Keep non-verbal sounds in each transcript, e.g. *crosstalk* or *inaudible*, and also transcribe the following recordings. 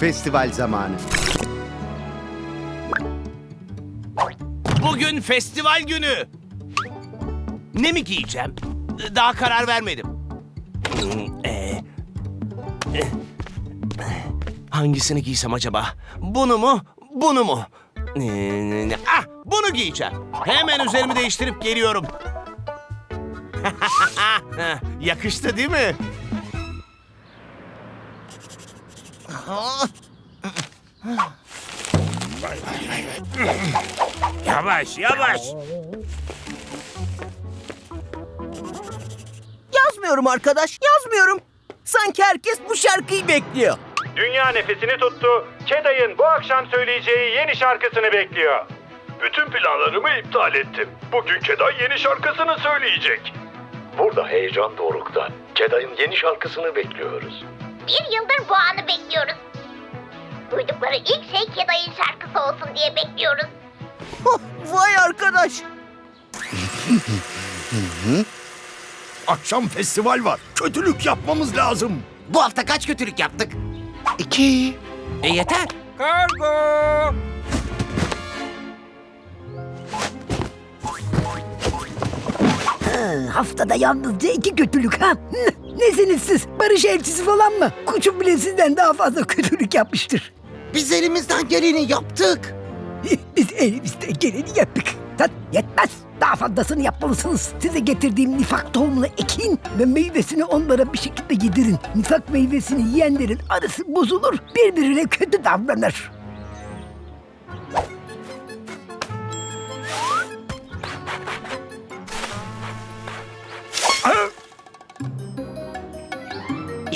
festival zamanı. Bugün festival günü. Ne mi giyeceğim? Daha karar vermedim. Hmm, ee, eh, Hangisini giysem acaba? Bunu mu? Bunu mu? Ah, bunu giyeceğim. Hemen üzerimi değiştirip geliyorum. *laughs* Yakıştı değil mi? Yavaş yavaş. Yazmıyorum arkadaş, yazmıyorum. Sanki herkes bu şarkıyı bekliyor. Dünya nefesini tuttu. Keday'ın bu akşam söyleyeceği yeni şarkısını bekliyor. Bütün planlarımı iptal ettim. Bugün Keday yeni şarkısını söyleyecek. Burada heyecan dorukta. Keday'ın yeni şarkısını bekliyoruz. Bir yıldır bu anı bekliyoruz. Duydukları ilk şey Keday'ın şarkısı olsun diye bekliyoruz. Vay arkadaş. Akşam festival var. Kötülük yapmamız lazım. Bu hafta kaç kötülük yaptık? İki. E yeter. Haftada yalnızca iki kötülük ha? Nesiniz siz? Barış elçisi falan mı? Kuçum bile sizden daha fazla kötülük yapmıştır. Biz elimizden geleni yaptık. *laughs* Biz elimizden geleni yaptık. Lan yetmez. Daha fazlasını yapmalısınız. Size getirdiğim nifak tohumunu ekin ve meyvesini onlara bir şekilde yedirin. Nifak meyvesini yiyenlerin arası bozulur, birbirine kötü davranır.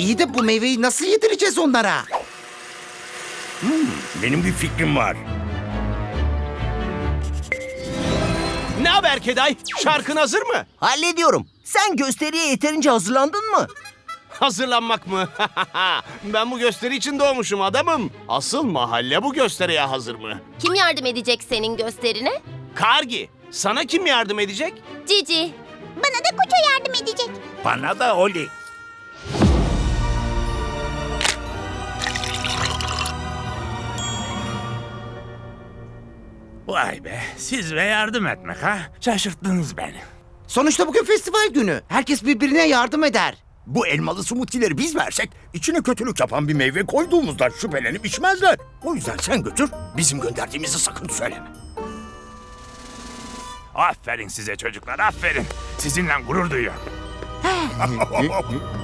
İyi de bu meyveyi nasıl yedireceğiz onlara? Benim bir fikrim var. Ne haber Keday? Şarkın hazır mı? Hallediyorum. Sen gösteriye yeterince hazırlandın mı? Hazırlanmak mı? *laughs* ben bu gösteri için doğmuşum adamım. Asıl mahalle bu gösteriye hazır mı? Kim yardım edecek senin gösterine? Kargi, sana kim yardım edecek? Cici. Bana da Kuço yardım edecek. Bana da Oli. Vay be, siz ve yardım etmek ha? Şaşırttınız beni. Sonuçta bugün festival günü. Herkes birbirine yardım eder. Bu elmalı smoothie'leri biz versek, içine kötülük yapan bir meyve koyduğumuzdan şüphelenip içmezler. O yüzden sen götür, bizim gönderdiğimizi sakın söyleme. Aferin size çocuklar, aferin. Sizinle gurur duyuyorum. *laughs* *laughs*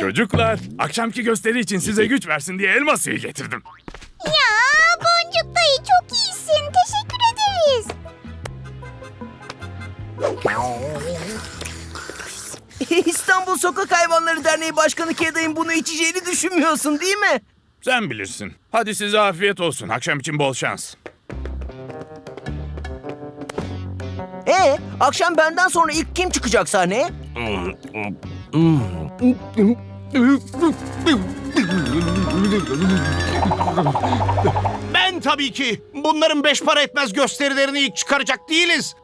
Çocuklar, akşamki gösteri için size güç versin diye elma suyu getirdim. Ya Boncuk dayı çok iyisin. Teşekkür ederiz. İstanbul Sokak Hayvanları Derneği Başkanı Keday'ın bunu içeceğini düşünmüyorsun değil mi? Sen bilirsin. Hadi size afiyet olsun. Akşam için bol şans. Ee, akşam benden sonra ilk kim çıkacak sahneye? Ben tabii ki. Bunların beş para etmez gösterilerini ilk çıkaracak değiliz.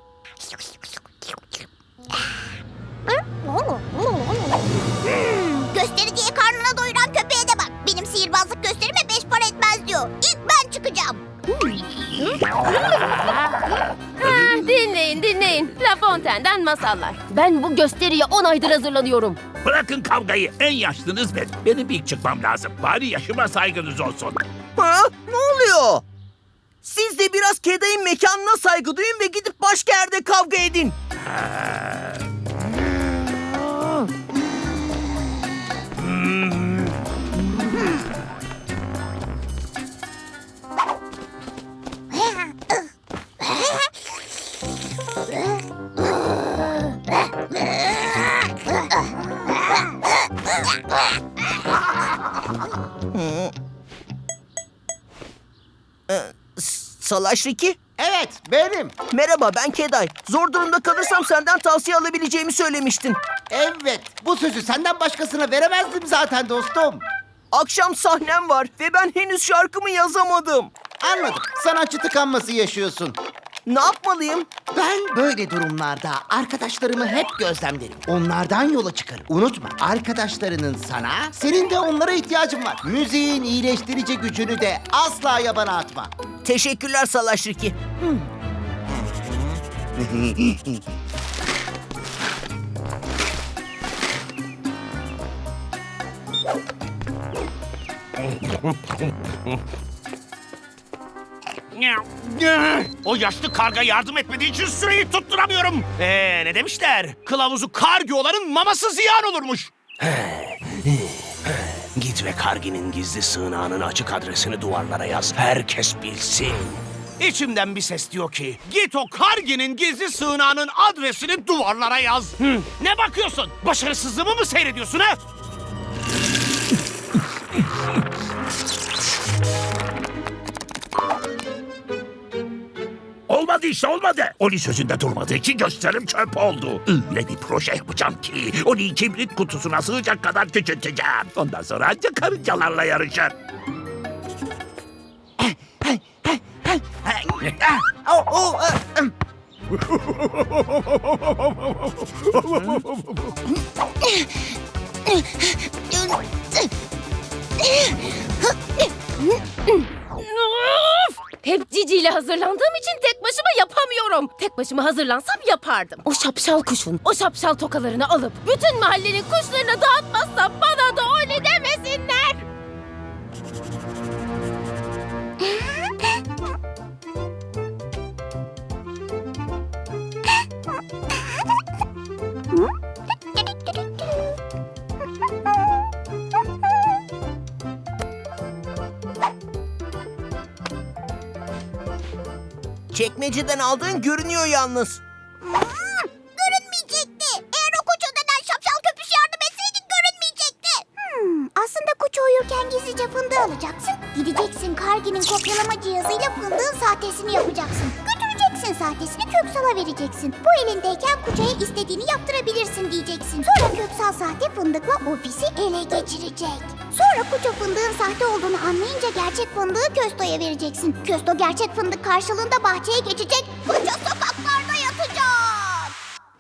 Hmm, gösteri diye karnına doyuran köpeğe de bak. Benim sihirbazlık gösterime beş para etmez diyor. İlk ben çıkacağım. Dinleyin. La Fontaine'den masallar. Ben bu gösteriye 10 aydır hazırlanıyorum. Bırakın kavgayı. En yaşlınız ben. Benim ilk çıkmam lazım. Bari yaşıma saygınız olsun. Ha? Ne oluyor? Siz de biraz Keday'ın mekanına saygı duyun ve gidip başka yerde kavga edin. Salaş Riki. Evet, benim. Merhaba ben Keday. Zor durumda kalırsam senden tavsiye alabileceğimi söylemiştin. Evet, bu sözü senden başkasına veremezdim zaten dostum. Akşam sahnem var ve ben henüz şarkımı yazamadım. Anladım. Sanatçı tıkanması yaşıyorsun. Ne yapmalıyım? Ben böyle durumlarda arkadaşlarımı hep gözlemlerim. Onlardan yola çıkarım. Unutma arkadaşlarının sana, senin de onlara ihtiyacın var. Müziğin iyileştirici gücünü de asla yabana atma. Teşekkürler Salaş Riki. *laughs* O yaşlı karga yardım etmediği için süreyi tutturamıyorum. Ee, ne demişler? Kılavuzu kargı olanın maması ziyan olurmuş. Git ve Kargi'nin gizli sığınağının açık adresini duvarlara yaz. Herkes bilsin. İçimden bir ses diyor ki, git o Kargi'nin gizli sığınağının adresini duvarlara yaz. Hı, ne bakıyorsun? Başarısızlığımı mı seyrediyorsun ha? Olmadı işte olmadı. Oli sözünde durmadığı için gösterim çöp oldu. Öyle bir proje yapacağım ki Oli'yi kibrit kutusuna sığacak kadar küçülteceğim. Ondan sonra ancak karıncalarla yarışır. *laughs* Hep Cici ile hazırlandığım için tek başıma yapamıyorum. Tek başıma hazırlansam yapardım. O şapşal kuşun, o şapşal tokalarını alıp bütün mahallenin kuşlarına dağıtmazsam bana da öyle demesinler. *laughs* Çekmeceden aldığın görünüyor yalnız. Hmm, görünmeyecekti. Eğer o kuçu denen şapşal köpüş yardım etseydi görünmeyecekti. Hmm, aslında kuçu uyurken gizlice fındığı alacaksın. Gideceksin Kargi'nin kopyalama cihazıyla fındığın sahtesini yapacaksın. Götüreceksin sahtesini Köksal'a vereceksin. Bu elindeyken kuçaya istediğini yaptırabilirsin diyeceksin. Sonra Köksal sahte fındıkla ofisi ele geçirecek. Sonra kuçu fındığın sahte olduğunu anlayınca gerçek fındığı Kösto'ya vereceksin. Kösto gerçek fındık karşılığında bahçeye geçecek. Kuçu sokaklarda yatacak.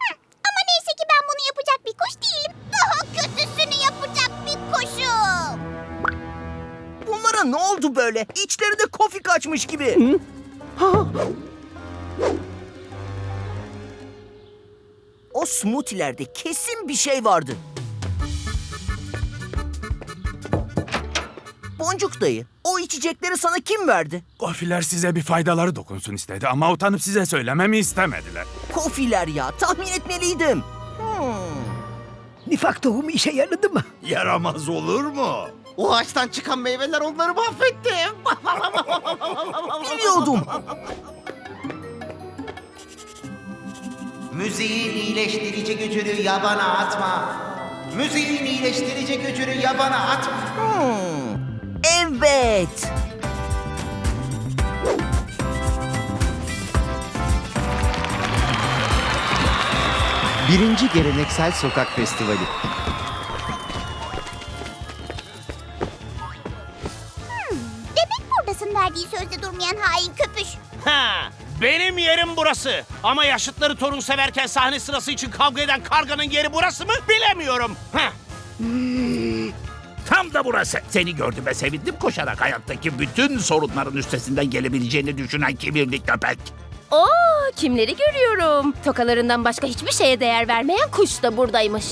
Hı, Ama neyse ki ben bunu yapacak bir kuş değilim. Daha kötüsünü yapacak bir kuşum. Bunlara ne oldu böyle? İçlerinde kofi kaçmış gibi. O smoothie'lerde kesin bir şey vardı. Boncuk dayı, o içecekleri sana kim verdi? Kofiler size bir faydaları dokunsun istedi ama utanıp size söylememi istemediler. Kofiler ya, tahmin etmeliydim. Nifak tohumu işe yaradı mı? Yaramaz olur mu? O ağaçtan çıkan meyveler onları mahvetti. *laughs* Biliyordum. Müziğin iyileştirici gücünü yabana atma. Müziğin iyileştirici gücünü yabana atma. Evet. Birinci Geleneksel Sokak Festivali. Demek buradasın verdiği sözde durmayan hain köpüş. Ha, benim yerim burası. Ama yaşıtları torun severken sahne sırası için kavga eden karganın yeri burası mı bilemiyorum. Ha. Tam da burası. Seni gördüğüme sevindim koşarak hayattaki bütün sorunların üstesinden gelebileceğini düşünen kibirli köpek. Oo, kimleri görüyorum. Tokalarından başka hiçbir şeye değer vermeyen kuş da buradaymış.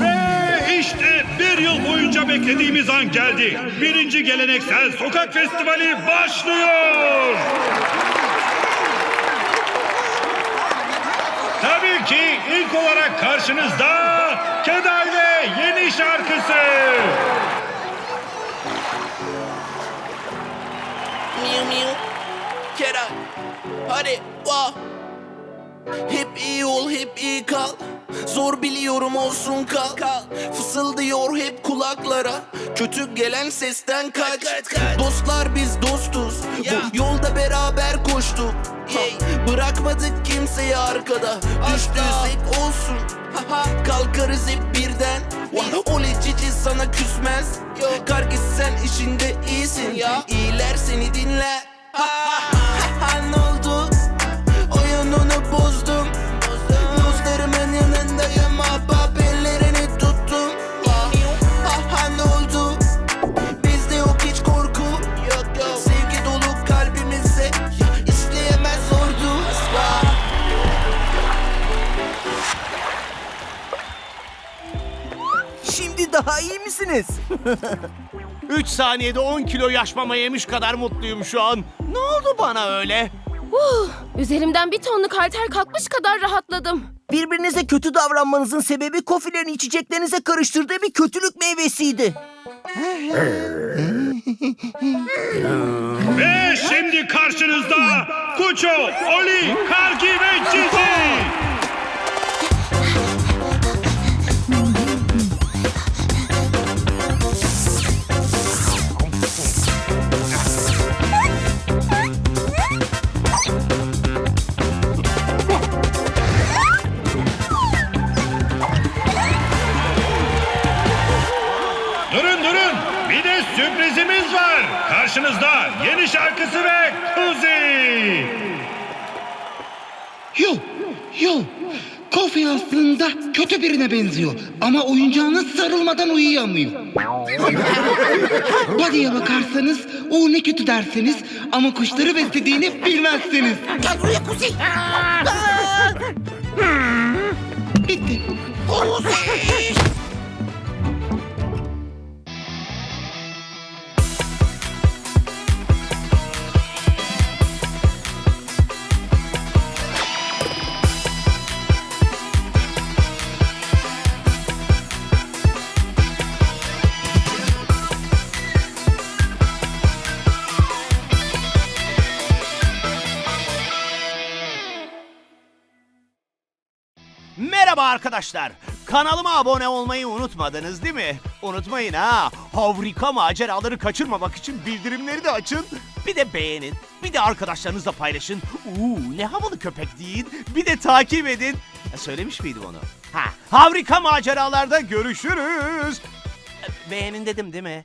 Ve işte bir yıl boyunca beklediğimiz an geldi. Birinci geleneksel sokak festivali başlıyor. Tabii ki ilk olarak karşınızda Keday ve yeni şarkısı. Miu miu. Kerem. Hadi. Vah. Hep iyi ol, hep iyi kal. Zor biliyorum olsun kal. kal. Fısıldıyor hep kulaklara. Kötü gelen sesten kaç. Dostlar biz dostuz. Bu yolda beraber koştuk. Ha, Bırakmadık kimseyi arkada. Düştüysek olsun. Kalkarız hep birden. Oli cici sana küsmez. Kargis sen işinde iyisin. İyiler seni dinler. Ne? *laughs* 3 saniyede 10 kilo yaş mama yemiş kadar mutluyum şu an. Ne oldu bana öyle? Uh, üzerimden bir tonluk halter kalkmış kadar rahatladım. Birbirinize kötü davranmanızın sebebi kofilerin içeceklerinize karıştırdığı bir kötülük meyvesiydi. Ve şimdi karşınızda Kuço, Oli, Kargi ve Cici. Ve Kuzi. Yok, yok. Kofi aslında kötü birine benziyor. Ama oyuncağına sarılmadan uyuyamıyor. *laughs* Body'ye bakarsanız o ne kötü derseniz ama kuşları beslediğini bilmezsiniz. Gel buraya Kuzey. Bitti. Merhaba arkadaşlar. Kanalıma abone olmayı unutmadınız değil mi? Unutmayın ha. Harika maceraları kaçırmamak için bildirimleri de açın. Bir de beğenin. Bir de arkadaşlarınızla paylaşın. Uuu ne havalı köpek değil. Bir de takip edin. Ha, söylemiş miydim onu? Ha, harika maceralarda görüşürüz. Beğenin dedim değil mi?